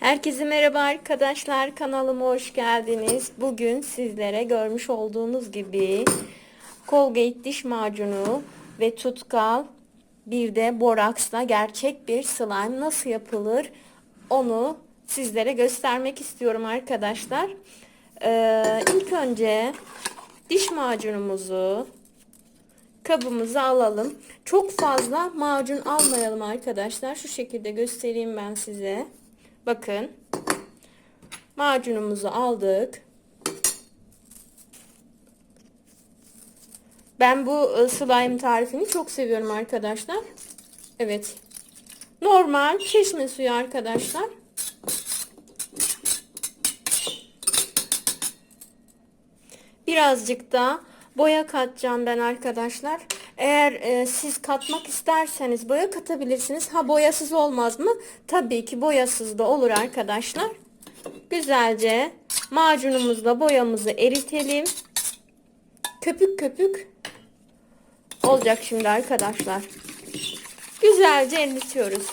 Herkese merhaba arkadaşlar kanalıma hoş geldiniz. Bugün sizlere görmüş olduğunuz gibi Colgate diş macunu ve tutkal bir de boraksla gerçek bir slime nasıl yapılır onu sizlere göstermek istiyorum arkadaşlar. Ee, ilk önce diş macunumuzu kabımıza alalım. Çok fazla macun almayalım arkadaşlar. Şu şekilde göstereyim ben size. Bakın. Macunumuzu aldık. Ben bu ı, slime tarifini çok seviyorum arkadaşlar. Evet. Normal çeşme suyu arkadaşlar. Birazcık da boya katacağım ben arkadaşlar. Eğer e, siz katmak isterseniz boya katabilirsiniz. Ha boyasız olmaz mı? Tabii ki boyasız da olur arkadaşlar. Güzelce macunumuzla boyamızı eritelim. Köpük köpük olacak şimdi arkadaşlar. Güzelce eritiyoruz.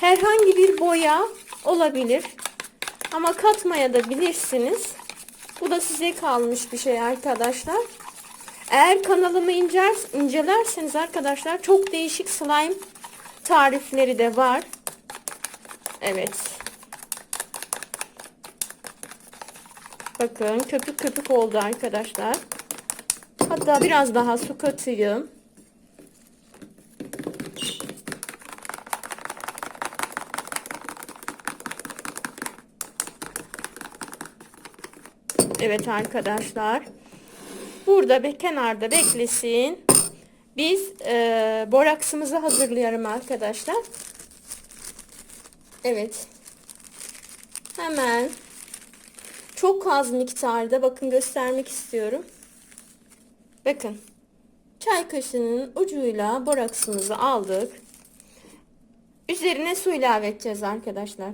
Herhangi bir boya olabilir. Ama katmaya da bilirsiniz. Bu da size kalmış bir şey arkadaşlar. Eğer kanalımı incer, incelerseniz arkadaşlar çok değişik slime tarifleri de var. Evet. Bakın köpük köpük oldu arkadaşlar. Hatta biraz daha su katayım. Evet arkadaşlar. Burada bir kenarda beklesin. Biz e, boraksımızı hazırlayalım arkadaşlar. Evet. Hemen çok az miktarda bakın göstermek istiyorum. Bakın. Çay kaşığının ucuyla boraksımızı aldık. Üzerine su ilave edeceğiz arkadaşlar.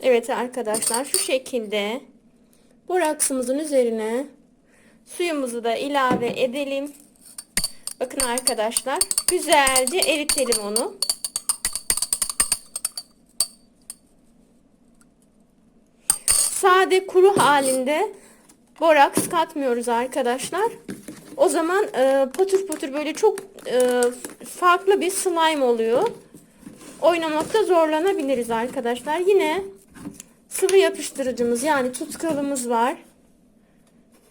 Evet arkadaşlar şu şekilde boraksımızın üzerine suyumuzu da ilave edelim. Bakın arkadaşlar güzelce eritelim onu. Sade kuru halinde boraks katmıyoruz arkadaşlar. O zaman e, potur potur böyle çok e, farklı bir slime oluyor. Oynamakta zorlanabiliriz arkadaşlar. Yine sıvı yapıştırıcımız yani tutkalımız var.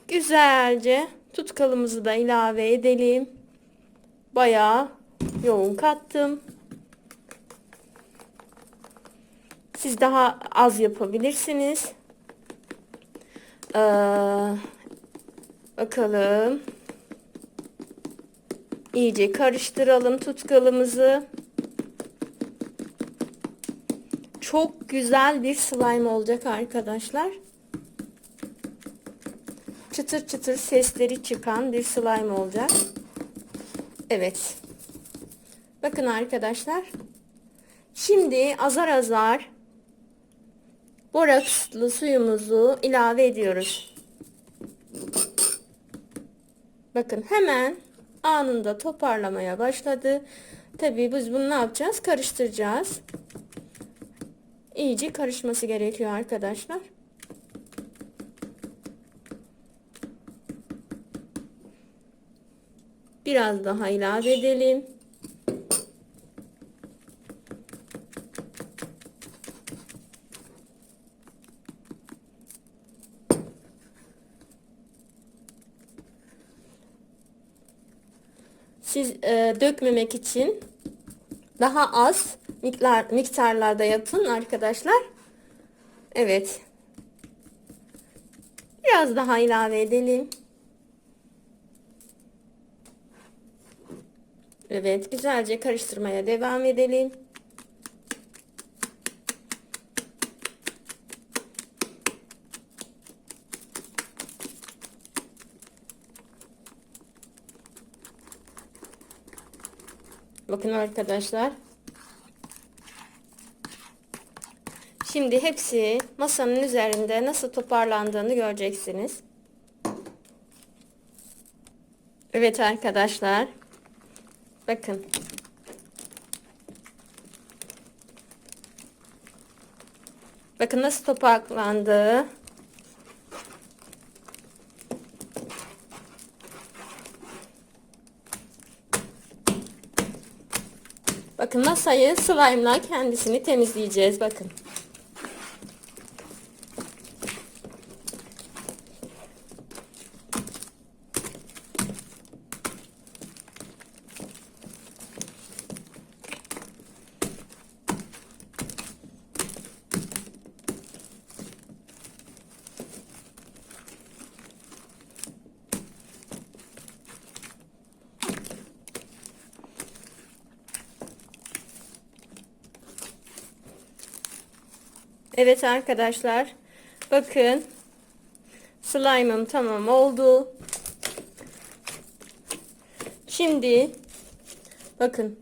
Güzelce tutkalımızı da ilave edelim. Bayağı yoğun kattım. Siz daha az yapabilirsiniz. Ee, bakalım. İyice karıştıralım tutkalımızı. Çok güzel bir slime olacak arkadaşlar. Çıtır çıtır sesleri çıkan bir slime olacak. Evet. Bakın arkadaşlar. Şimdi azar azar borakslı suyumuzu ilave ediyoruz. Bakın hemen anında toparlamaya başladı. Tabii biz bunu ne yapacağız? Karıştıracağız. İyice karışması gerekiyor arkadaşlar. Biraz daha ilave edelim. Siz e, dökmemek için daha az miktar, miktarlarda yapın arkadaşlar. Evet. Biraz daha ilave edelim. Evet, güzelce karıştırmaya devam edelim. Bakın arkadaşlar. Şimdi hepsi masanın üzerinde nasıl toparlandığını göreceksiniz. Evet arkadaşlar. Bakın. Bakın nasıl topaklandı. Bakın masayı slime'la kendisini temizleyeceğiz. Bakın. Evet arkadaşlar. Bakın. Slime'ım tamam oldu. Şimdi bakın